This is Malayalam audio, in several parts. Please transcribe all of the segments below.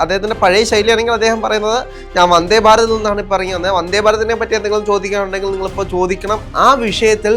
അദ്ദേഹത്തിന്റെ പഴയ ശൈലിയാണെങ്കിൽ അദ്ദേഹം പറയുന്നത് ഞാൻ വന്ദേ ഭാരത് നിന്നാണ് ഇപ്പോൾ ഇറങ്ങി വന്നത് വന്ദേ ഭാരതിനെ പറ്റി എന്തെങ്കിലും ചോദിക്കാനുണ്ടെങ്കിൽ നിങ്ങളിപ്പോൾ ചോദിക്കണം. ആ വിഷയത്തിൽ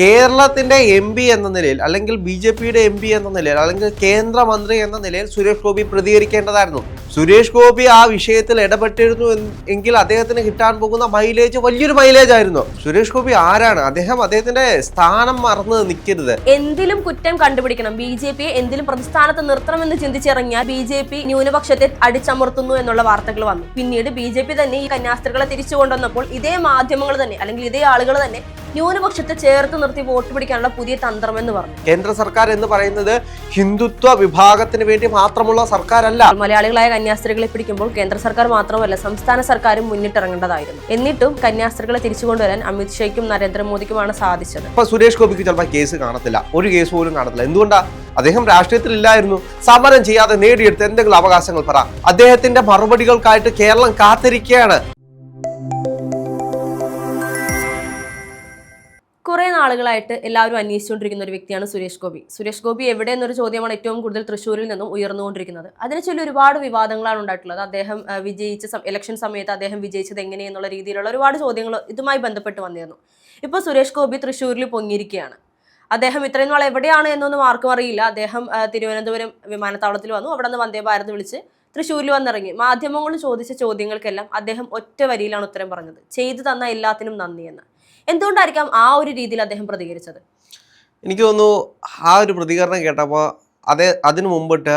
കേരളത്തിന്റെ എം പി എന്ന നിലയിൽ അല്ലെങ്കിൽ ബി ജെ പിയുടെ എം പി എന്ന നിലയിൽ അല്ലെങ്കിൽ കേന്ദ്രമന്ത്രി എന്ന നിലയിൽ സുരേഷ് ഗോപി പ്രതികരിക്കേണ്ടതായിരുന്നു. സുരേഷ് ഗോപി ആ വിഷയത്തിൽ ഇടപെട്ടിരുന്നു എങ്കിൽ അദ്ദേഹത്തിന് കിട്ടാൻ പോകുന്ന മൈലേജ് വലിയൊരു മൈലേജ് ആയിരുന്നു. സുരേഷ് ഗോപി ആരാണ്? അദ്ദേഹം അദ്ദേഹത്തിന്റെ സ്ഥാനം മറന്ന് നിൽക്കരുത്. എന്തിലും കുറ്റം കണ്ടുപിടിക്കണം. ബി ജെ പിയെ എന്തിലും പ്രതിസ്ഥാനത്ത് നിർത്തണമെന്ന് ചിന്തിച്ചിറങ്ങിയാൽ ബി ജെ പി ന്യൂനപക്ഷത്തെ അടിച്ചമർത്തുന്നു എന്നുള്ള വാർത്തകൾ വന്നു. പിന്നീട് ബി ജെ പി തന്നെ ഈ കന്യാസ്ത്രീകളെ തിരിച്ചു കൊണ്ടുവന്നപ്പോൾ ഇതേ മാധ്യമങ്ങൾ തന്നെ അല്ലെങ്കിൽ ഇതേ ആളുകൾ തന്നെ ന്യൂനപക്ഷത്തെ ചേർത്ത് നിർത്തി വോട്ട് പിടിക്കാനുള്ള പുതിയ തന്ത്രം എന്ന് പറഞ്ഞു. കേന്ദ്ര സർക്കാർ എന്ന് പറയുന്നത് ഹിന്ദുത്വ വിഭാഗത്തിന് വേണ്ടി മാത്രമുള്ള സർക്കാരല്ല. മലയാളികളായ കന്യാസ്ത്രീകളെ പിടിക്കുമ്പോൾ കേന്ദ്ര സർക്കാർ മാത്രമല്ല സംസ്ഥാന സർക്കാരും മുന്നിട്ടിറങ്ങേണ്ടതായിരുന്നു. എന്നിട്ടും കന്യാസ്ത്രീകളെ തിരിച്ചു കൊണ്ടുവരാൻ അമിത്ഷയ്ക്കും നരേന്ദ്രമോദിക്കുമാണ് സാധിച്ചത്. ഇപ്പൊ സുരേഷ് ഗോപിക്ക് ചിലപ്പോൾ കേസ് കാണത്തില്ല. ഒരു കേസ് പോലും കാണത്തില്ല. എന്തുകൊണ്ടാ? അദ്ദേഹം രാഷ്ട്രീയത്തിൽ ഇല്ലായിരുന്നു സമരം ചെയ്യാതെ നേടിയെടുത്ത എന്തെങ്കിലും അവകാശങ്ങൾ പറ. അദ്ദേഹത്തിന്റെ മറുപടികൾക്കായിട്ട് കേരളം കാത്തിരിക്കുകയാണ്. നാളുകളായിട്ട് എല്ലാവരും അന്വേഷിച്ചുകൊണ്ടിരിക്കുന്ന ഒരു വ്യക്തിയാണ് സുരേഷ് ഗോപി. സുരേഷ് ഗോപി എവിടെ എന്നൊരു ചോദ്യമാണ് ഏറ്റവും കൂടുതൽ തൃശ്ശൂരിൽ നിന്നും ഉയർന്നുകൊണ്ടിരിക്കുന്നത്. അതിനെ ചൊല്ലി ഒരുപാട് വിവാദങ്ങളാണ് ഉണ്ടായിട്ടുള്ളത്. അദ്ദേഹം വിജയിച്ച ഇലക്ഷൻ സമയത്ത് അദ്ദേഹം വിജയിച്ചത് എങ്ങനെയെന്നുള്ള രീതിയിലുള്ള ഒരുപാട് ചോദ്യങ്ങൾ ഇതുമായി ബന്ധപ്പെട്ട് വന്നിരുന്നു. ഇപ്പോൾ സുരേഷ് ഗോപി തൃശ്ശൂരിൽ പൊങ്ങിയിരിക്കുകയാണ്. അദ്ദേഹം ഇത്രയും നാൾ എവിടെയാണ് എന്നൊന്നും ആർക്കും അറിയില്ല. അദ്ദേഹം തിരുവനന്തപുരം വിമാനത്താവളത്തിൽ വന്നു. അവിടെ നിന്ന് വന്ദേ ഭാരത് വിളിച്ച് തൃശ്ശൂരിൽ വന്നിറങ്ങി. മാധ്യമങ്ങൾ ചോദിച്ച ചോദ്യങ്ങൾക്കെല്ലാം അദ്ദേഹം ഒറ്റ വരിയിലാണ് ഉത്തരം പറഞ്ഞത്. ചെയ്തു തന്ന എല്ലാത്തിനും നന്ദി എന്ന് എന്തുകൊണ്ടായിരിക്കാം ആ ഒരു രീതിയിൽ അദ്ദേഹം പ്രതികരിച്ചത്? എനിക്ക് തോന്നുന്നു ആ ഒരു പ്രതികരണം കേട്ടപ്പോൾ അതേ അതിനു മുമ്പിട്ട്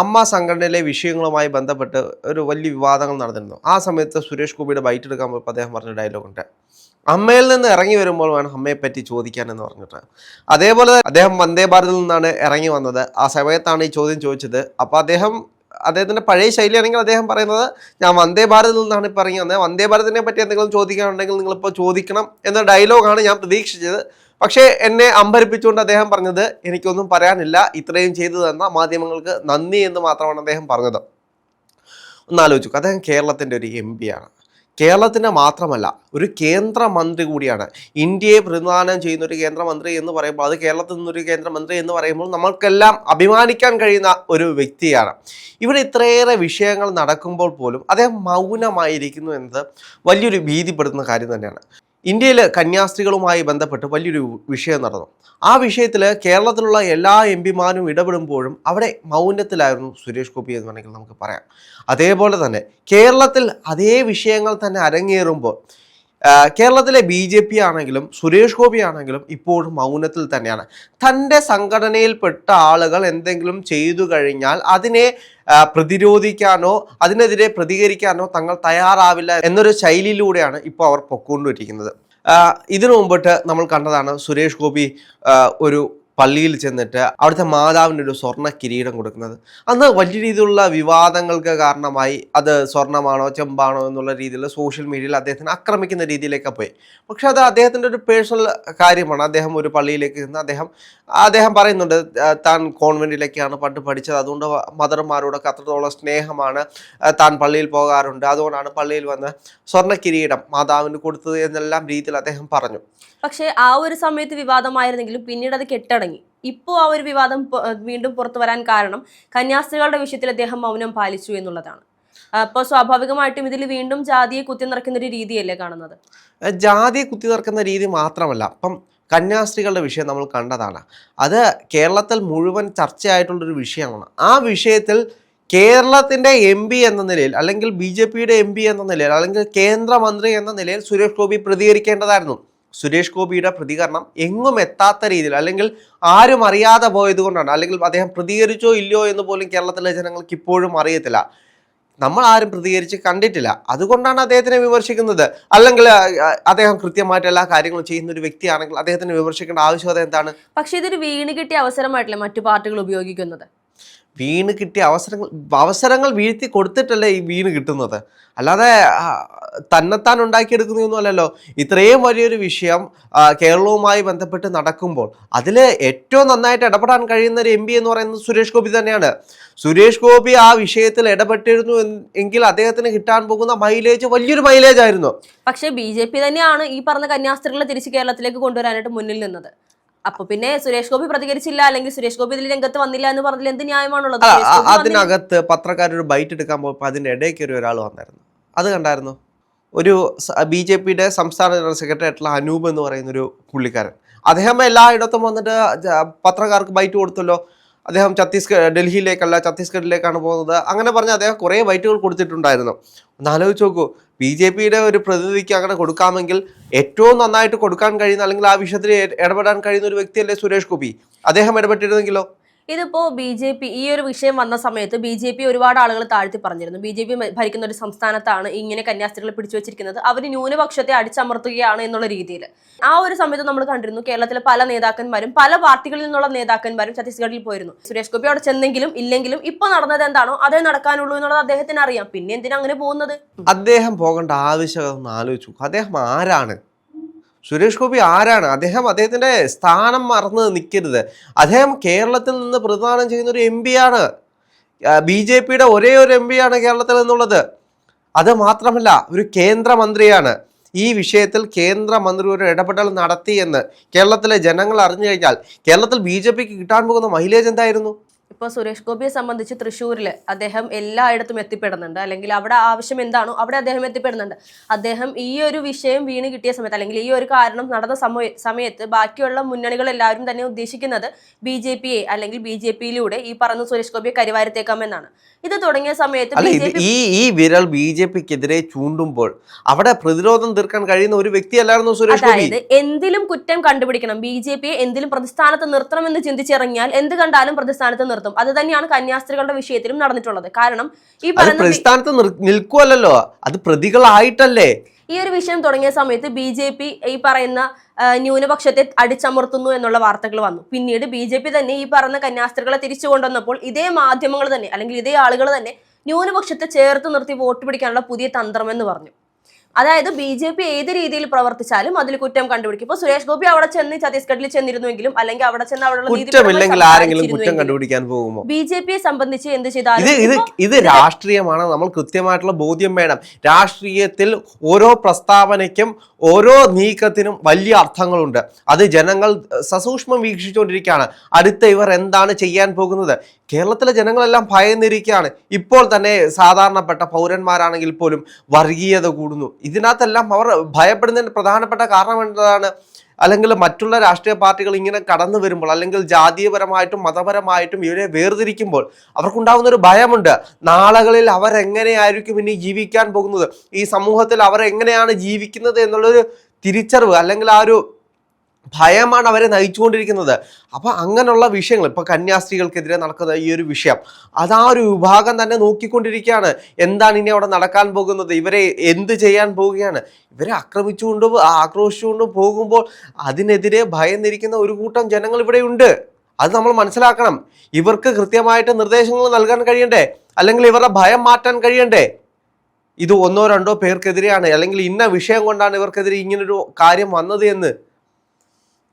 അമ്മ സംഘടനയിലെ വിഷയങ്ങളുമായി ബന്ധപ്പെട്ട് ഒരു വലിയ വിവാദങ്ങൾ നടന്നിരുന്നു. ആ സമയത്ത് സുരേഷ് ഗോപിയുടെ ബൈറ്റ് എടുക്കാൻ പോയപ്പോൾ അദ്ദേഹം പറഞ്ഞ ഡയലോഗുണ്ട് അമ്മയിൽ നിന്ന് ഇറങ്ങി വരുമ്പോൾ വേണം അമ്മയെ പറ്റി ചോദിക്കാൻ എന്ന് പറഞ്ഞിട്ട്. അതേപോലെ അദ്ദേഹം വന്ദേ ഭാരതിൽ നിന്നാണ് ഇറങ്ങി വന്നത്. ആ സമയത്താണ് ഈ ചോദ്യം ചോദിച്ചത്. അപ്പോൾ അദ്ദേഹം അദ്ദേഹത്തിന്റെ പഴയ ശൈലിയാണെങ്കിൽ അദ്ദേഹം പറയുന്നത് ഞാൻ വന്ദേ ഭാരതിൽ നിന്നാണ് ഇപ്പോൾ ഇറങ്ങി വന്നത് വന്ദേ ഭാരതിനെ പറ്റി എന്തെങ്കിലും ചോദിക്കാനുണ്ടെങ്കിൽ നിങ്ങളിപ്പോൾ ചോദിക്കണം എന്ന ഡയലോഗാണ് ഞാൻ പ്രതീക്ഷിച്ചത്. പക്ഷേ എന്നെ അമ്പരിപ്പിച്ചുകൊണ്ട് അദ്ദേഹം പറഞ്ഞത് എനിക്കൊന്നും പറയാനില്ല. ഇത്രയും ചെയ്തു തന്ന മാധ്യമങ്ങൾക്ക് നന്ദി എന്ന് മാത്രമാണ് അദ്ദേഹം പറഞ്ഞത്. ഒന്നാലോചിക്കും അദ്ദേഹം കേരളത്തിന്റെ ഒരു എം ആണ്. കേരളത്തിന്റെ മാത്രമല്ല ഒരു കേന്ദ്രമന്ത്രി കൂടിയാണ്. ഇന്ത്യയെ പ്രതിനിധാനം ചെയ്യുന്ന ഒരു കേന്ദ്രമന്ത്രി എന്ന് പറയുമ്പോൾ അത് കേരളത്തിൽ നിന്നൊരു കേന്ദ്രമന്ത്രി എന്ന് പറയുമ്പോൾ നമ്മൾക്കെല്ലാം അഭിമാനിക്കാൻ കഴിയുന്ന ഒരു വ്യക്തിയാണ്. ഇവിടെ ഇത്രയേറെ വിഷയങ്ങൾ നടക്കുമ്പോൾ പോലും അദ്ദേഹം മൗനമായിരിക്കുന്നു എന്നത് വലിയൊരു ഭീതിപ്പെടുത്തുന്ന കാര്യം തന്നെയാണ്. ഇന്ത്യയിൽ കന്യാസ്ത്രീകളുമായി ബന്ധപ്പെട്ട് വലിയൊരു വിഷയം നടന്നു. ആ വിഷയത്തിൽ കേരളത്തിലുള്ള എല്ലാ എം പിമാരും ഇടപെടുമ്പോഴും അവിടെ മൗനത്തിലായിരുന്നു സുരേഷ് ഗോപി എന്ന് വേണമെങ്കിൽ നമുക്ക് പറയാം. അതേപോലെ തന്നെ കേരളത്തിൽ അതേ വിഷയങ്ങൾ തന്നെ അരങ്ങേറുമ്പോൾ കേരളത്തിലെ ബി ജെ പി ആണെങ്കിലും സുരേഷ് ഗോപി ആണെങ്കിലും ഇപ്പോഴും മൗനത്തിൽ തന്നെയാണ്. തന്റെ സംഘടനയിൽപ്പെട്ട ആളുകൾ എന്തെങ്കിലും ചെയ്തു കഴിഞ്ഞാൽ അതിനെ പ്രതിരോധിക്കാനോ അതിനെതിരെ പ്രതികരിക്കാനോ തങ്ങൾ തയ്യാറാവില്ല എന്നൊരു ശൈലിയിലൂടെയാണ് ഇപ്പോൾ അവർ പൊക്കോണ്ടിരിക്കുന്നത്. ഇതിനു മുമ്പിട്ട് നമ്മൾ കണ്ടതാണ് സുരേഷ് ഗോപി ഒരു പള്ളിയിൽ ചെന്നിട്ട് അവിടുത്തെ മാതാവിന് ഒരു സ്വർണ കിരീടം കൊടുക്കുന്നത്. അന്ന് വലിയ രീതിയിലുള്ള വിവാദങ്ങൾക്ക് കാരണമായി അത് സ്വർണമാണോ ചെമ്പാണോ എന്നുള്ള രീതിയിൽ സോഷ്യൽ മീഡിയയിൽ അദ്ദേഹത്തിന് ആക്രമിക്കുന്ന രീതിയിലേക്ക് പോയി. പക്ഷെ അത് അദ്ദേഹത്തിന്റെ ഒരു പേഴ്സണൽ കാര്യമാണ്. അദ്ദേഹം ഒരു പള്ളിയിലേക്ക് ചെന്ന് അദ്ദേഹം അദ്ദേഹം പറയുന്നുണ്ട് താൻ കോൺവെന്റിലേക്കാണ് പണ്ട് പഠിച്ചത്. അതുകൊണ്ട് മദർമാരോടൊക്കെ അത്രത്തോളം സ്നേഹമാണ് താൻ പള്ളിയിൽ പോകാറുണ്ട്. അതുകൊണ്ടാണ് പള്ളിയിൽ വന്ന് സ്വർണ കിരീടം മാതാവിന് കൊടുത്തത് എന്നെല്ലാം രീതിയിൽ അദ്ദേഹം പറഞ്ഞു. പക്ഷേ ആ ഒരു സമയത്ത് വിവാദമായിരുന്നെങ്കിലും പിന്നീട് അത് കെട്ടടങ്ങി ഇപ്പോൾ ആ ഒരു വിവാദം വീണ്ടും പുറത്തു വരാൻ കാരണം കന്യാസ്ത്രീകളുടെ വിഷയത്തിൽ അദ്ദേഹം മൗനം പാലിച്ചു എന്നുള്ളതാണ്. അപ്പോൾ സ്വാഭാവികമായിട്ടും ഇതിൽ വീണ്ടും ജാതിയെ കുത്തി നിറയ്ക്കുന്ന ഒരു രീതിയല്ലേ കാണുന്നത്? ജാതിയെ ജാതി കുത്തി നിറക്കുന്ന രീതി മാത്രമല്ല. അപ്പം കന്യാസ്ത്രീകളുടെ വിഷയം നമ്മൾ കണ്ടതാണ്. അത് കേരളത്തിൽ മുഴുവൻ ചർച്ചയായിട്ടുള്ളൊരു വിഷയമാണ്. ആ വിഷയത്തിൽ കേരളത്തിന്റെ എം പി എന്ന നിലയിൽ അല്ലെങ്കിൽ ബി ജെ പിയുടെ എം പി എന്ന നിലയിൽ അല്ലെങ്കിൽ കേന്ദ്രമന്ത്രി എന്ന നിലയിൽ സുരേഷ് ഗോപി പ്രതികരിക്കേണ്ടതായിരുന്നു. സുരേഷ് ഗോപിയുടെ പ്രതികരണം എങ്ങും എത്താത്ത രീതിയിൽ അല്ലെങ്കിൽ ആരും അറിയാതെ പോയത് കൊണ്ടാണ്. അല്ലെങ്കിൽ അദ്ദേഹം പ്രതികരിച്ചോ ഇല്ലയോ എന്ന് പോലും കേരളത്തിലെ ജനങ്ങൾക്ക് ഇപ്പോഴും അറിയത്തില്ല. നമ്മൾ ആരും പ്രതികരിച്ച് കണ്ടിട്ടില്ല. അതുകൊണ്ടാണ് അദ്ദേഹത്തിനെ വിമർശിക്കുന്നത്. അല്ലെങ്കിൽ അദ്ദേഹം കൃത്യമായിട്ട് എല്ലാ കാര്യങ്ങളും ചെയ്യുന്ന ഒരു വ്യക്തിയാണെങ്കിൽ അദ്ദേഹത്തിന് വിമർശിക്കേണ്ട ആവശ്യകത എന്താണ്? പക്ഷേ ഇതൊരു വീണ് കിട്ടിയ അവസരമായിട്ടല്ലേ മറ്റു പാർട്ടികൾ ഉപയോഗിക്കുന്നത്? വീണ് കിട്ടിയ അവസരങ്ങൾ അവസരങ്ങൾ വീഴ്ത്തി കൊടുത്തിട്ടല്ലേ ഈ വീണ് കിട്ടുന്നത്? അല്ലാതെ തന്നെത്താൻ ഉണ്ടാക്കിയെടുക്കുന്നൊന്നും അല്ലല്ലോ. ഇത്രയും വലിയൊരു വിഷയം കേരളവുമായി ബന്ധപ്പെട്ട് നടക്കുമ്പോൾ അതിൽ ഏറ്റവും നന്നായിട്ട് ഇടപെടാൻ കഴിയുന്ന ഒരു എം എന്ന് പറയുന്നത് സുരേഷ് ഗോപി തന്നെയാണ്. സുരേഷ് ഗോപി ആ വിഷയത്തിൽ ഇടപെട്ടിരുന്നു എങ്കിൽ അദ്ദേഹത്തിന് കിട്ടാൻ പോകുന്ന മൈലേജ് വലിയൊരു മൈലേജ് ആയിരുന്നു. പക്ഷേ ബി ജെ പി തന്നെയാണ് ഈ പറഞ്ഞ കന്യാസ്ത്രീകളെ തിരിച്ച് കേരളത്തിലേക്ക് കൊണ്ടുവരാനായിട്ട് മുന്നിൽ നിന്നത്. അപ്പൊ പിന്നെ സുരേഷ് ഗോപി പ്രതികരിച്ചില്ല അല്ലെങ്കിൽ സുരേഷ് ഗോപി ഇതിൽ രംഗത്ത് വന്നില്ല എന്ന് പറഞ്ഞതിൽ എന്ത് ന്യായമാണുള്ളത്. അതിനകത്ത് പത്രക്കാരൊരു ബൈറ്റ് എടുക്കാൻ പോയപ്പോൾ അതിന്റെ ഇടയ്ക്ക് ഒരു ഒരാൾ വന്നായിരുന്നു. അത് കണ്ടായിരുന്നു. ഒരു ബി ജെ പിയുടെ സംസ്ഥാന ജനറൽ സെക്രട്ടറി ആയിട്ടുള്ള അനൂപ് എന്ന് പറയുന്ന ഒരു പുള്ളിക്കാരൻ. അദ്ദേഹം എല്ലായിടത്തും വന്നിട്ട് പത്രക്കാർക്ക് ബൈറ്റ് കൊടുത്തല്ലോ. അദ്ദേഹം ഛത്തീസ്ഗഡ് ഡൽഹിയിലേക്കല്ല ഛത്തീസ്ഗഡിലേക്കാണ് പോകുന്നത്. അങ്ങനെ പറഞ്ഞ് അദ്ദേഹം കുറേ ബൈറ്റുകൾ കൊടുത്തിട്ടുണ്ടായിരുന്നു. ഒന്ന് ആലോചിച്ച് നോക്കൂ. ബി ജെ പിയുടെ ഒരു പ്രതിനിധിക്ക് അങ്ങനെ കൊടുക്കാമെങ്കിൽ ഏറ്റവും നന്നായിട്ട് കൊടുക്കാൻ കഴിയുന്ന അല്ലെങ്കിൽ ആ വിഷയത്തിൽ ഇട- ഇടപെടാൻ കഴിയുന്ന ഒരു വ്യക്തിയല്ലേ സുരേഷ് ഗോപി? അദ്ദേഹം ഇടപെട്ടിരുന്നെങ്കിലോ? ഇതിപ്പോ ബി ജെ പി ഈ ഒരു വിഷയം വന്ന സമയത്ത് ബി ജെ പി ഒരുപാട് ആളുകൾ താഴ്ത്തി പറഞ്ഞിരുന്നു. ബി ജെ പി ഭരിക്കുന്ന ഒരു സംസ്ഥാനത്താണ് ഇങ്ങനെ കന്യാസ്ത്രീകളെ പിടിച്ചു വെച്ചിരിക്കുന്നത്. അവർ ന്യൂനപക്ഷത്തെ അടിച്ചമർത്തുകയാണ് എന്നുള്ള രീതിയിൽ ആ ഒരു സമയത്ത് നമ്മൾ കണ്ടിരുന്നു കേരളത്തിലെ പല നേതാക്കന്മാരും പല പാർട്ടികളിൽ നിന്നുള്ള നേതാക്കന്മാരും ഛത്തീസ്ഗഡിൽ പോയിരുന്നു. സുരേഷ് ഗോപി അവിടെ ചെന്നെങ്കിലും ഇല്ലെങ്കിലും ഇപ്പൊ നടന്നത് എന്താണോ അതേ നടക്കാനുള്ളൂ എന്നുള്ളത് അദ്ദേഹത്തിന് അറിയാം പിന്നെ എന്തിനാ അങ്ങനെ പോകുന്നത്? അദ്ദേഹം പോകേണ്ട ആവശ്യം ഒന്ന് ആലോചിച്ചു അദ്ദേഹം ആരാണ്? സുരേഷ് ഗോപി ആരാണ്? അദ്ദേഹം അദ്ദേഹത്തിന്റെ സ്ഥാനം മറന്ന് നിൽക്കരുത്. അദ്ദേഹം കേരളത്തിൽ നിന്ന് പ്രതിദാനം ചെയ്യുന്ന ഒരു എം പിയാണ് ബി ജെ പിയുടെ ഒരേ ഒരു എം പി ആണ് കേരളത്തിൽ എന്നുള്ളത് അത് മാത്രമല്ല ഒരു കേന്ദ്രമന്ത്രിയാണ്. ഈ വിഷയത്തിൽ കേന്ദ്രമന്ത്രി ഒരു ഇടപെടൽ നടത്തിയെന്ന് കേരളത്തിലെ ജനങ്ങൾ അറിഞ്ഞു കഴിഞ്ഞാൽ കേരളത്തിൽ ബി ജെ പിക്ക് കിട്ടാൻ പോകുന്ന മൈലേജ് എന്തായിരുന്നു? ഇപ്പൊ സുരേഷ് ഗോപിയെ സംബന്ധിച്ച് തൃശ്ശൂരിൽ അദ്ദേഹം എല്ലായിടത്തും എത്തിപ്പെടുന്നുണ്ട്. അല്ലെങ്കിൽ അവിടെ ആവശ്യം എന്താണോ അവിടെ അദ്ദേഹം എത്തിപ്പെടുന്നുണ്ട്. അദ്ദേഹം ഈ ഒരു വിഷയം വീണ് കിട്ടിയ സമയത്ത് അല്ലെങ്കിൽ ഈ ഒരു കാരണം നടന്ന സമയ സമയത്ത് ബാക്കിയുള്ള മുന്നണികൾ എല്ലാവരും തന്നെ ഉദ്ദേശിക്കുന്നത് ബി ജെ പിയെ അല്ലെങ്കിൽ ബി ജെ പിയിലൂടെ ഈ പറഞ്ഞ സുരേഷ് ഗോപിയെ കരിവാരത്തേക്കാമെന്നാണ്. ഇത് തുടങ്ങിയ സമയത്ത് ഈ ഈ വിരൽ ബി ജെ പിക്കെതിരെ ചൂണ്ടുമ്പോൾ അവിടെ പ്രതിരോധം തീർക്കാൻ കഴിയുന്ന ഒരു വ്യക്തിയല്ലായിരുന്നു സുരേഷ് ഗോപി? അതായത് എന്തിലും കുറ്റം കണ്ടുപിടിക്കണം. ബി ജെ പിയെ എന്തിലും പ്രതിസ്ഥാനത്ത് നിർത്തണമെന്ന് ചിന്തിച്ചിറങ്ങിയാൽ എന്ത് കണ്ടാലും പ്രതിസ്ഥാനത്ത് നിർത്തും. അത് തന്നെയാണ് കന്യാസ്ത്രീകളുടെ വിഷയത്തിലും നടന്നിട്ടുള്ളത്. കാരണം ഈ പ്രസ്ഥാനത്ത് നിൽക്കുവല്ലല്ലോ. അത് പ്രതികളായിട്ടല്ലേ? ഈ ഒരു വിഷയം തുടങ്ങിയ സമയത്ത് ബി ജെ പി ഈ പറയുന്ന ന്യൂനപക്ഷത്തെ അടിച്ചമർത്തുന്നു എന്നുള്ള വാർത്തകൾ വന്നു. പിന്നീട് ബി ജെ പി തന്നെ ഈ പറയുന്ന കന്യാസ്ത്രീകളെ തിരിച്ചു കൊണ്ടുവന്നപ്പോൾ ഇതേ മാധ്യമങ്ങൾ തന്നെ അല്ലെങ്കിൽ ഇതേ ആളുകൾ തന്നെ ന്യൂനപക്ഷത്തെ ചേർത്ത് നിർത്തി വോട്ട് പിടിക്കാനുള്ള പുതിയ തന്ത്രമെന്ന് പറഞ്ഞു. അതായത് ബി ജെ പി ഏത് രീതിയിൽ പ്രവർത്തിച്ചാലും അതിൽ കുറ്റം കണ്ടുപിടിക്കും. ഇപ്പൊ സുരേഷ് ഗോപി അവിടെ ചെന്ന് ഛത്തീസ്ഗഡിൽ ചെന്നിരുന്നുവെങ്കിലും അല്ലെങ്കിൽ അവിടെ ചെന്ന് അവിടെ ബി ജെ പിയെ സംബന്ധിച്ച് എന്ത് ചെയ്താലും ഇത് രാഷ്ട്രീയമാണ്? നമ്മൾ കൃത്യമായിട്ടുള്ള ബോധ്യം വേണം. രാഷ്ട്രീയത്തിൽ ഓരോ പ്രസ്താവനയ്ക്കും ഓരോ നീക്കത്തിനും വലിയ അർത്ഥങ്ങളുണ്ട്. അത് ജനങ്ങൾ സസൂക്ഷ്മം വീക്ഷിച്ചുകൊണ്ടിരിക്കുകയാണ്. അടുത്ത ഇവർ എന്താണ് ചെയ്യാൻ പോകുന്നത്? കേരളത്തിലെ ജനങ്ങളെല്ലാം ഭയന്നിരിക്കുകയാണ്. ഇപ്പോൾ തന്നെ സാധാരണപ്പെട്ട പൗരന്മാരാണെങ്കിൽ പോലും വർഗീയത കൂടുന്നു. ഇതിനകത്തെല്ലാം അവർ ഭയപ്പെടുന്നതിന് പ്രധാനപ്പെട്ട കാരണം എന്താണ്? അല്ലെങ്കിൽ മറ്റുള്ള രാഷ്ട്രീയ പാർട്ടികൾ ഇങ്ങനെ കടന്നു വരുമ്പോൾ അല്ലെങ്കിൽ ജാതീയപരമായിട്ടും മതപരമായിട്ടും ഇവരെ വേർതിരിക്കുമ്പോൾ അവർക്കുണ്ടാകുന്ന ഒരു ഭയമുണ്ട്. നാളുകളിൽ അവരെങ്ങനെയായിരിക്കും ഇനി ജീവിക്കാൻ പോകുന്നത്? ഈ സമൂഹത്തിൽ അവരെങ്ങനെയാണ് ജീവിക്കുന്നത് എന്നുള്ളൊരു തിരിച്ചറിവ് അല്ലെങ്കിൽ ആ ഒരു ഭയമാണ് അവരെ നയിച്ചുകൊണ്ടിരിക്കുന്നത്. അപ്പൊ അങ്ങനെയുള്ള വിഷയങ്ങൾ ഇപ്പൊ കന്യാസ്ത്രീകൾക്കെതിരെ നടക്കുന്ന ഈ ഒരു വിഷയം അത് ആ ഒരു വിഭാഗം തന്നെ നോക്കിക്കൊണ്ടിരിക്കുകയാണ്. എന്താണ് ഇനി അവിടെ നടക്കാൻ പോകുന്നത്? ഇവരെ എന്ത് ചെയ്യാൻ പോവുകയാണ്? ഇവരെ ആക്രമിച്ചുകൊണ്ടും ആക്രോശിച്ചുകൊണ്ടും പോകുമ്പോൾ അതിനെതിരെ ഭയന്നിരിക്കുന്ന ഒരു കൂട്ടം ജനങ്ങൾ ഇവിടെ ഉണ്ട്. അത് നമ്മൾ മനസ്സിലാക്കണം. ഇവർക്ക് കൃത്യമായിട്ട് നിർദ്ദേശങ്ങൾ നൽകാൻ കഴിയണ്ടേ? അല്ലെങ്കിൽ ഇവരുടെ ഭയം മാറ്റാൻ കഴിയണ്ടേ? ഇത് ഒന്നോ രണ്ടോ പേർക്കെതിരെയാണ്. അല്ലെങ്കിൽ ഇന്ന വിഷയം കൊണ്ടാണ് ഇവർക്കെതിരെ ഇങ്ങനൊരു കാര്യം വന്നത് എന്ന്?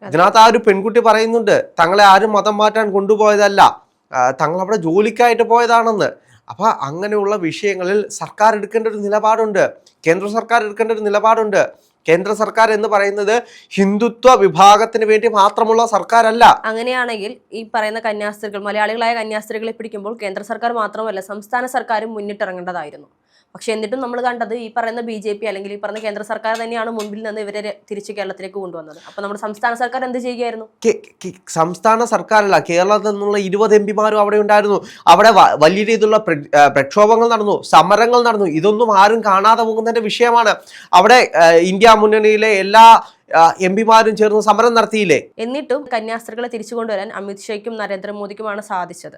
ഇതിനകത്ത് ആ ഒരു പെൺകുട്ടി പറയുന്നുണ്ട് തങ്ങളെ ആരും മതം മാറ്റാൻ കൊണ്ടുപോയതല്ല. തങ്ങൾ അവിടെ ജോലിക്കായിട്ട് പോയതാണെന്ന്. അപ്പൊ അങ്ങനെയുള്ള വിഷയങ്ങളിൽ സർക്കാർ എടുക്കേണ്ട ഒരു നിലപാടുണ്ട്. കേന്ദ്ര സർക്കാർ എടുക്കേണ്ട ഒരു നിലപാടുണ്ട്. കേന്ദ്ര സർക്കാർ എന്ന് പറയുന്നത് ഹിന്ദുത്വ വിഭാഗത്തിന് വേണ്ടി മാത്രമുള്ള സർക്കാരല്ല. അങ്ങനെയാണെങ്കിൽ ഈ പറയുന്ന കന്യാസ്ത്രീകൾ മലയാളികളായ കന്യാസ്ത്രീകളെ പിടിക്കുമ്പോൾ കേന്ദ്ര സർക്കാർ മാത്രമല്ല സംസ്ഥാന സർക്കാരും മുന്നിട്ടിറങ്ങേണ്ടതായിരുന്നു. പക്ഷെ എന്നിട്ടും നമ്മൾ കണ്ടത് ഈ പറയുന്ന ബി ജെ പി അല്ലെങ്കിൽ ഈ പറയുന്ന കേന്ദ്ര സർക്കാർ തന്നെയാണ് മുൻപിൽ നിന്ന് ഇവരെ തിരിച്ച് കേരളത്തിലേക്ക് കൊണ്ടുവന്നത്. അപ്പൊ നമ്മുടെ സംസ്ഥാന സർക്കാർ എന്ത് ചെയ്യുകയായിരുന്നു? സംസ്ഥാന സർക്കാർ സംസ്ഥാന സർക്കാരല്ല കേരളത്തിൽ നിന്നുള്ള ഇരുപത് എം പിമാരും അവിടെ ഉണ്ടായിരുന്നു. അവിടെ വലിയ രീതിയിലുള്ള പ്രക്ഷോഭങ്ങൾ നടന്നു സമരങ്ങൾ നടന്നു. ഇതൊന്നും ആരും കാണാതെ പോകുന്നതിന്റെ വിഷയമാണ്. അവിടെ ഇന്ത്യ മുന്നണിയിലെ എല്ലാ എം പിമാരും ചേർന്ന് സമരം നടത്തിയില്ലേ? എന്നിട്ടും കന്യാസ്ത്രീകളെ തിരിച്ചു കൊണ്ടുവരാൻ അമിത്ഷായ്ക്കും നരേന്ദ്രമോദിക്കുമാണ് സാധിച്ചത്.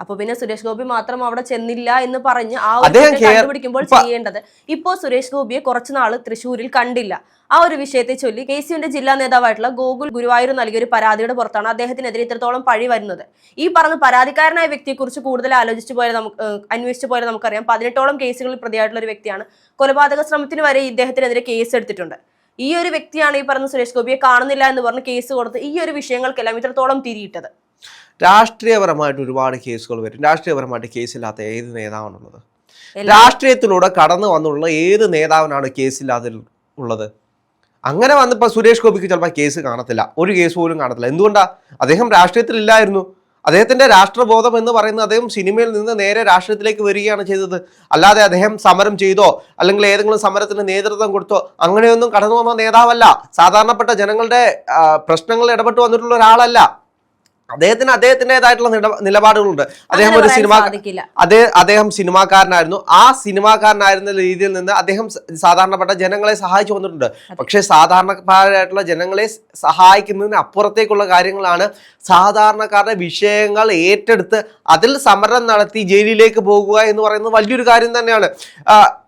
അപ്പൊ പിന്നെ സുരേഷ് ഗോപി മാത്രം അവിടെ ചെന്നില്ല എന്ന് പറഞ്ഞ് ആ ഒരു കണ്ടുപിടിക്കുമ്പോൾ ചെയ്യേണ്ടത്. ഇപ്പോ സുരേഷ് ഗോപിയെ കുറച്ചുനാൾ തൃശ്ശൂരിൽ കണ്ടില്ല. ആ ഒരു വിഷയത്തെ ചൊല്ലി കെ സി യുടെ ജില്ലാ നേതാവായിട്ടുള്ള ഗോകുൽ ഗുരുവായൂർ നൽകിയ ഒരു പരാതിയുടെ പുറത്താണ് അദ്ദേഹത്തിനെതിരെ ഇത്രത്തോളം പഴി വരുന്നത്. ഈ പറഞ്ഞ പരാതിക്കാരനായ വ്യക്തിയെക്കുറിച്ച് കൂടുതൽ ആലോചിച്ചു പോയാൽ നമുക്ക് അന്വേഷിച്ചു പോയാൽ നമുക്കറിയാം. പതിനെട്ടോളം കേസുകളിൽ പ്രതിയായിട്ടുള്ള ഒരു വ്യക്തിയാണ്. കൊലപാതക ശ്രമത്തിന് വരെ ഇദ്ദേഹത്തിനെതിരെ കേസ് എടുത്തിട്ടുണ്ട്. ഈ ഒരു വ്യക്തിയാണ് ഈ പറഞ്ഞ സുരേഷ് ഗോപിയെ കാണുന്നില്ല എന്ന് പറഞ്ഞ് കേസ് കൊടുത്ത് ഈ ഒരു വിഷയങ്ങൾക്കെല്ലാം ഇത്രത്തോളം തിരിയിട്ടത്. രാഷ്ട്രീയപരമായിട്ട് ഒരുപാട് കേസുകൾ വരും. രാഷ്ട്രീയപരമായിട്ട് കേസില്ലാത്ത ഏത് നേതാവാണുള്ളത്? രാഷ്ട്രീയത്തിലൂടെ കടന്നു വന്നുള്ള ഏത് നേതാവിനാണ് കേസില്ലാതെ ഉള്ളത്? അങ്ങനെ വന്നപ്പോൾ സുരേഷ് ഗോപിക്ക് ചിലപ്പോൾ കേസ് കാണത്തില്ല. ഒരു കേസ് പോലും കാണത്തില്ല. എന്തുകൊണ്ടാ? അദ്ദേഹം രാഷ്ട്രീയത്തിൽ ഇല്ലായിരുന്നു അദ്ദേഹത്തിന്റെ രാഷ്ട്രബോധം എന്ന് പറയുന്നത് അദ്ദേഹം സിനിമയിൽ നിന്ന് നേരെ രാഷ്ട്രീയത്തിലേക്ക് വരികയാണ് ചെയ്തത്. അല്ലാതെ അദ്ദേഹം സമരം ചെയ്തോ അല്ലെങ്കിൽ ഏതെങ്കിലും സമരത്തിന് നേതൃത്വം കൊടുത്തോ അങ്ങനെയൊന്നും കടന്നു വന്ന നേതാവല്ല. സാധാരണപ്പെട്ട ജനങ്ങളുടെ പ്രശ്നങ്ങളിൽ ഇടപെട്ട് വന്നിട്ടുള്ള ഒരാളല്ല. അദ്ദേഹത്തിന് അദ്ദേഹത്തിന്റെതായിട്ടുള്ള നില- നിലപാടുകളുണ്ട്. അദ്ദേഹം ഒരു സിനിമ അദ്ദേഹം അദ്ദേഹം സിനിമാക്കാരനായിരുന്നു. ആ സിനിമാക്കാരനായിരുന്ന രീതിയിൽ നിന്ന് അദ്ദേഹം സാധാരണപ്പെട്ട ജനങ്ങളെ സഹായിച്ചു വന്നിട്ടുണ്ട്. പക്ഷേ സാധാരണക്കാരായിട്ടുള്ള ജനങ്ങളെ സഹായിക്കുന്നതിന് അപ്പുറത്തേക്കുള്ള കാര്യങ്ങളാണ് സാധാരണക്കാരുടെ വിഷയങ്ങൾ ഏറ്റെടുത്ത് അതിൽ സമരം നടത്തി ജയിലിലേക്ക് പോകുക എന്ന് പറയുന്നത് വലിയൊരു കാര്യം തന്നെയാണ്.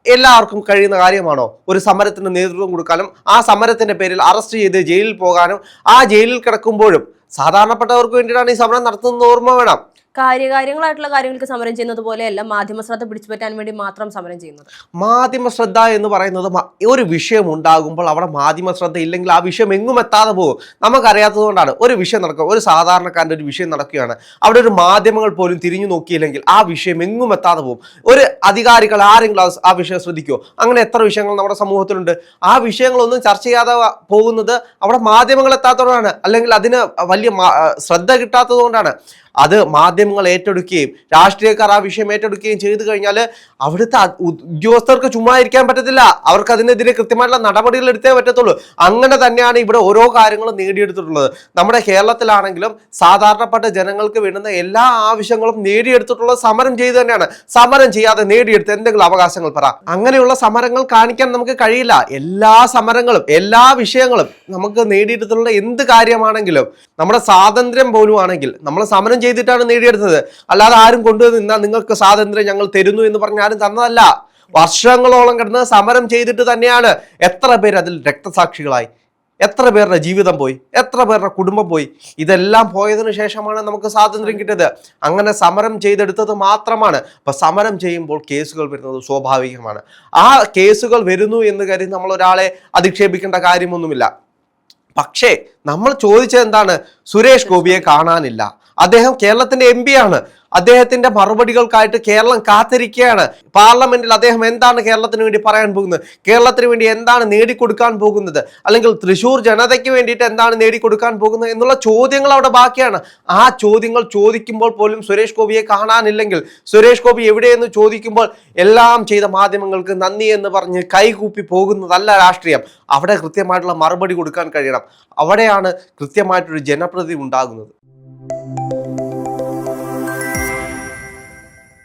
എല്ലാവർക്കും കഴിയുന്ന കാര്യമാണോ? ഒരു സമരത്തിന് നേതൃത്വം കൊടുക്കാനും ആ സമരത്തിന്റെ പേരിൽ അറസ്റ്റ് ചെയ്ത് ജയിലിൽ പോകാനും ആ ജയിലിൽ കിടക്കുമ്പോഴും സാധാരണപ്പെട്ടവർക്ക് വേണ്ടിയിട്ടാണ് ഈ സമരം നടത്തുന്നത് ഓർമ്മ വേണം. കാര്യകാര്യങ്ങളായിട്ടുള്ള കാര്യങ്ങൾക്ക് സമരം ചെയ്യുന്നത് പോലെയല്ല മാധ്യമ ശ്രദ്ധ പിടിച്ചു പറ്റാൻ വേണ്ടി മാത്രം സമരം ചെയ്യുന്നത്. മാധ്യമ ശ്രദ്ധ എന്ന് പറയുന്നത് ഒരു വിഷയം ഉണ്ടാകുമ്പോൾ അവിടെ മാധ്യമ ശ്രദ്ധ ഇല്ലെങ്കിൽ ആ വിഷയം എങ്ങും എത്താതെ പോകും. നമുക്കറിയാത്തത് കൊണ്ടാണ് ഒരു വിഷയം നടക്കുക ഒരു സാധാരണക്കാരന്റെ ഒരു വിഷയം നടക്കുകയാണ്. അവിടെ ഒരു മാധ്യമങ്ങൾ പോലും തിരിഞ്ഞു നോക്കിയില്ലെങ്കിൽ ആ വിഷയം എങ്ങും എത്താതെ പോകും. ഒരു അധികാരികൾ ആരെങ്കിലും ആ- വിഷയം ശ്രദ്ധിക്കുമോ അങ്ങനെ എത്ര വിഷയങ്ങൾ നമ്മുടെ സമൂഹത്തിലുണ്ട്. ആ വിഷയങ്ങളൊന്നും ചർച്ച ചെയ്യാതെ പോകുന്നത് അവിടെ മാധ്യമങ്ങൾ എത്താത്തതുകൊണ്ടാണ്. അല്ലെങ്കിൽ അതിന് വലിയ ശ്രദ്ധ കിട്ടാത്തത് കൊണ്ടാണ് അത് മാധ്യമങ്ങൾ ഏറ്റെടുക്കുകയും രാഷ്ട്രീയക്കാർ ആ വിഷയം ഏറ്റെടുക്കുകയും ചെയ്തു കഴിഞ്ഞാൽ അവിടുത്തെ ഉദ്യോഗസ്ഥർക്ക് ചുമ്മാ ഇരിക്കാൻ പറ്റത്തില്ല. അവർക്ക് അതിനെതിരെ കൃത്യമായിട്ടുള്ള നടപടികൾ എടുത്തേ പറ്റത്തുള്ളൂ. അങ്ങനെ തന്നെയാണ് ഇവിടെ ഓരോ കാര്യങ്ങളും നേടിയെടുത്തിട്ടുള്ളത്. നമ്മുടെ കേരളത്തിലാണെങ്കിലും സാധാരണപ്പെട്ട ജനങ്ങൾക്ക് വേണ്ടുന്ന എല്ലാ ആവശ്യങ്ങളും നേടിയെടുത്തിട്ടുള്ളത് സമരം ചെയ്ത് തന്നെയാണ്. സമരം ചെയ്യാതെ നേടിയെടുത്ത എന്തെങ്കിലും അവകാശങ്ങൾ പറ. അങ്ങനെയുള്ള സമരങ്ങൾ കാണിക്കാൻ നമുക്ക് കഴിയില്ല. എല്ലാ സമരങ്ങളും എല്ലാ വിഷയങ്ങളും നമുക്ക് നേടിയെടുത്തിട്ടുള്ള എന്ത് കാര്യമാണെങ്കിലും നമ്മുടെ സ്വാതന്ത്ര്യം പോലും ആണെങ്കിൽ നമ്മൾ സമരം ചെയ്തിട്ടാണ് നേടിയെടുത്തത്. അല്ലാതെ ആരും കൊണ്ടുവന്ന് നിങ്ങൾക്ക് സ്വാതന്ത്ര്യം ഞങ്ങൾ തരുന്നു എന്ന് പറഞ്ഞ് ആരും തന്നതല്ല. വർഷങ്ങളോളം കിടന്ന് സമരം ചെയ്തിട്ട് തന്നെയാണ് എത്ര പേർ അതിൽ രക്തസാക്ഷികളായി. എത്ര പേരുടെ ജീവിതം പോയി എത്ര പേരുടെ കുടുംബം പോയി. ഇതെല്ലാം പോയതിനു ശേഷമാണ് നമുക്ക് സ്വാതന്ത്ര്യം കിട്ടിയത്. അങ്ങനെ സമരം ചെയ്തെടുത്തത് മാത്രമാണ്. അപ്പൊ സമരം ചെയ്യുമ്പോൾ കേസുകൾ വരുന്നത് സ്വാഭാവികമാണ്. ആ കേസുകൾ വരുന്നു എന്ന് കരുതി നമ്മൾ ഒരാളെ അധിക്ഷേപിക്കേണ്ട കാര്യമൊന്നുമില്ല. പക്ഷേ നമ്മൾ ചോദിച്ചത് എന്താണ്? സുരേഷ് ഗോപിയെ കാണാനില്ല. അദ്ദേഹം കേരളത്തിന്റെ എം ആണ്. അദ്ദേഹത്തിന്റെ മറുപടികൾക്കായിട്ട് കേരളം കാത്തിരിക്കുകയാണ്. പാർലമെന്റിൽ അദ്ദേഹം എന്താണ് കേരളത്തിന് വേണ്ടി പറയാൻ പോകുന്നത്? കേരളത്തിന് വേണ്ടി എന്താണ് നേടിക്കൊടുക്കാൻ പോകുന്നത്? അല്ലെങ്കിൽ തൃശൂർ ജനതയ്ക്ക് വേണ്ടിയിട്ട് എന്താണ് നേടിക്കൊടുക്കാൻ പോകുന്നത് എന്നുള്ള ചോദ്യങ്ങൾ അവിടെ ബാക്കിയാണ്. ആ ചോദ്യങ്ങൾ ചോദിക്കുമ്പോൾ പോലും സുരേഷ് ഗോപിയെ കാണാനില്ലെങ്കിൽ സുരേഷ് ഗോപി എവിടെയെന്ന് ചോദിക്കുമ്പോൾ എല്ലാം ചെയ്ത മാധ്യമങ്ങൾക്ക് നന്ദി എന്ന് പറഞ്ഞ് കൈകൂപ്പി പോകുന്നതല്ല രാഷ്ട്രീയം. അവിടെ കൃത്യമായിട്ടുള്ള മറുപടി കൊടുക്കാൻ കഴിയണം. അവിടെയാണ് കൃത്യമായിട്ടൊരു ജനപ്രതി ഉണ്ടാകുന്നത്. Thank you.